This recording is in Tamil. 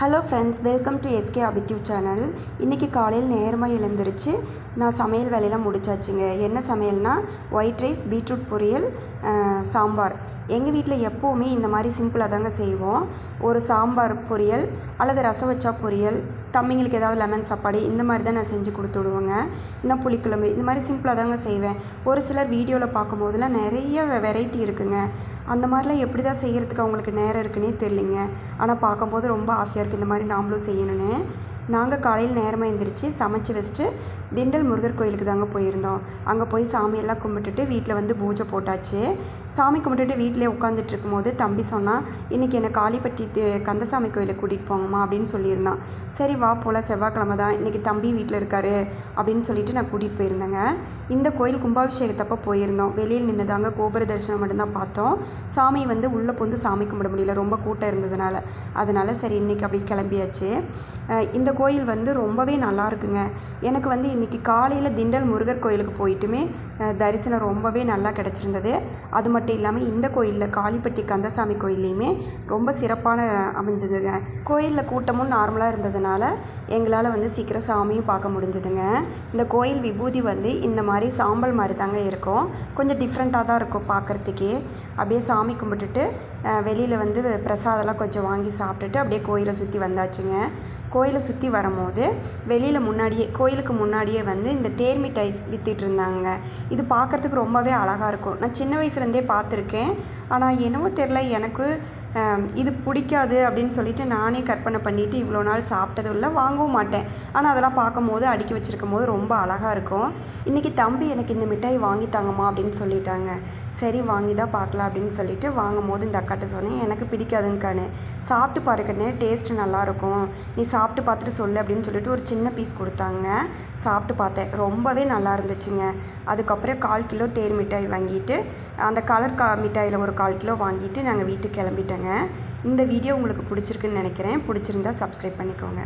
Hello friends welcome to SK அபித்யூ channel இன்றைக்கி காலையில் நேரமாக எழுந்திருச்சு. நான் சமையல் வேலையெல்லாம் முடிச்சாச்சுங்க. என்ன சமையல்னா ஒயிட் ரைஸ் பீட்ரூட் பொரியல் சாம்பார். எங்கள் வீட்டில் எப்போவுமே இந்த மாதிரி சிம்பிளாக தாங்க செய்வோம். ஒரு சாம்பார் பொரியல் அல்லது ரசம் வச்சா பொரியல் தம்பிங்களுக்கு ஏதாவது லெமன் சாப்பாடு இந்த மாதிரி தான் நான் செஞ்சு கொடுத்து விடுவேங்க. இன்னும் புளிக்குழம்பு இந்த மாதிரி சிம்பிளாக தாங்க செய்வேன். ஒரு சிலர் வீடியோவில் பார்க்கும்போதெல்லாம் நிறைய வெரைட்டி இருக்குங்க. அந்த மாதிரிலாம் எப்படி தான் செய்கிறதுக்கு அவங்களுக்கு நேரம் இருக்குன்னே தெரியலிங்க. ஆனால் பார்க்கும்போது ரொம்ப ஆசையாக இருக்குது இந்த மாதிரி நாமளும் செய்யணும்னு. நாங்கள் காலையில் நேரமாக எழுந்திரிச்சு சமைச்சு வச்சுட்டு திண்டல் முருகர் கோயிலுக்கு தாங்க போயிருந்தோம். அங்கே போய் சாமியெல்லாம் கும்பிட்டுட்டு வீட்டில் வந்து பூஜை போட்டாச்சு. சாமி கும்பிட்டுட்டு வீட்டிலே உட்காந்துட்டு இருக்கும்போது தம்பி சொன்னால் இன்றைக்கி என்னை காளிப்பட்டி கந்தசாமி கோயிலுக்கு கூட்டிகிட்டு போங்கம்மா அப்படின்னு சொல்லியிருந்தான். சரி வா போல் செவ்வாய்க்கிழமை தான் இன்றைக்கி தம்பி வீட்டில் இருக்காரு அப்படின்னு சொல்லிட்டு நான் கூட்டிகிட்டு போயிருந்தேங்க. இந்த கோயில் கும்பாபிஷேகத்தப்போ போயிருந்தோம். வெளியில் நின்று தாங்க கோபுர தரிசனம் மட்டும்தான் பார்த்தோம். சாமி வந்து உள்ளே புந்து சாமி கும்பிட முடியல. ரொம்ப கூட்டம் இருந்ததுனால. அதனால் சரி இன்றைக்கி அப்படி கிளம்பியாச்சு. இந்த கோயில் வந்து ரொம்பவே நல்லா இருக்குங்க. எனக்கு வந்து இன்றைக்கி காலையில் திண்டல் முருகர் கோயிலுக்கு போயிட்டுமே தரிசனம் ரொம்பவே நல்லா கிடச்சிருந்தது. அது மட்டும் இல்லாமல் இந்த கோயிலில் காளிப்பட்டி கந்தசாமி கோயில்லையுமே ரொம்ப சிறப்பான அமைஞ்சதுங்க. கோயிலில் கூட்டமும் நார்மலாக இருந்ததுனால எங்களால் வந்து சீக்கிரம் சாமியும் பார்க்க முடிஞ்சதுங்க. இந்த கோயில் விபூதி வந்து இந்த மாதிரி சாம்பல் மாதிரி தாங்க இருக்கும். கொஞ்சம் டிஃப்ரெண்ட்டாக தான் இருக்கும் பார்க்குறதுக்கே. அப்படியே சாமி கும்பிட்டுட்டு வெளியில் வந்து பிரசாதம்லாம் கொஞ்சம் வாங்கி சாப்பிட்டுட்டு அப்படியே கோயிலை சுற்றி வந்தாச்சுங்க. கோயிலை சுற்றி வரும்போது வெளியில் முன்னாடியே கோயிலுக்கு முன்னாடியே வந்து இந்த தேர்மி டைஸ் வித்துட்டு இருந்தாங்க இது பார்க்குறதுக்கு ரொம்பவே அழகாக இருக்கும். நான் சின்ன வயசுலேருந்தே பார்த்துருக்கேன். ஆனால் என்னவோ தெரில எனக்கு இது பிடிக்காது அப்படின்னு சொல்லிட்டு நானே கற்பனை பண்ணிவிட்டு இவ்வளோ நாள் சாப்பிட்டதும் இல்லை வாங்கவும் மாட்டேன். ஆனால் அதெல்லாம் பார்க்கும்போது அடுக்கி வச்சுருக்கும் போது ரொம்ப அழகாக இருக்கும். இன்றைக்கி தம்பி எனக்கு இந்த மிட்டாய் வாங்கி தாங்கம்மா அப்படின்னு சொல்லிட்டாங்க. சரி வாங்கி தான் பார்க்கலாம் அப்படின்னு சொல்லிட்டு வாங்கும் போது இந்த அக்காட்ட சொன்னேன் எனக்கு பிடிக்காதுங்கானு சாப்பிட்டு பாருக்கண்ணே டேஸ்ட்டு நல்லாயிருக்கும் நீ சாப்பிட்டு பார்த்துட்டு சொல்லு அப்படின்னு சொல்லிட்டு ஒரு சின்ன பீஸ் கொடுத்தாங்க. சாப்பிட்டு பார்த்தேன் ரொம்பவே நல்லா இருந்துச்சுங்க. அதுக்கப்புறம் கால் கிலோ தேர் மிட்டாய் வாங்கிட்டு அந்த கலர் கா மிட்டாயில் ஒரு கால் கிலோ வாங்கிட்டு நாங்கள் வீட்டுக்கு கிளம்பிட்டேங்க. இந்த வீடியோ உங்களுக்கு பிடிச்சிருக்குன்னு நினைக்கிறேன். பிடிச்சிருந்தா சப்ஸ்கிரைப் பண்ணிக்கோங்க.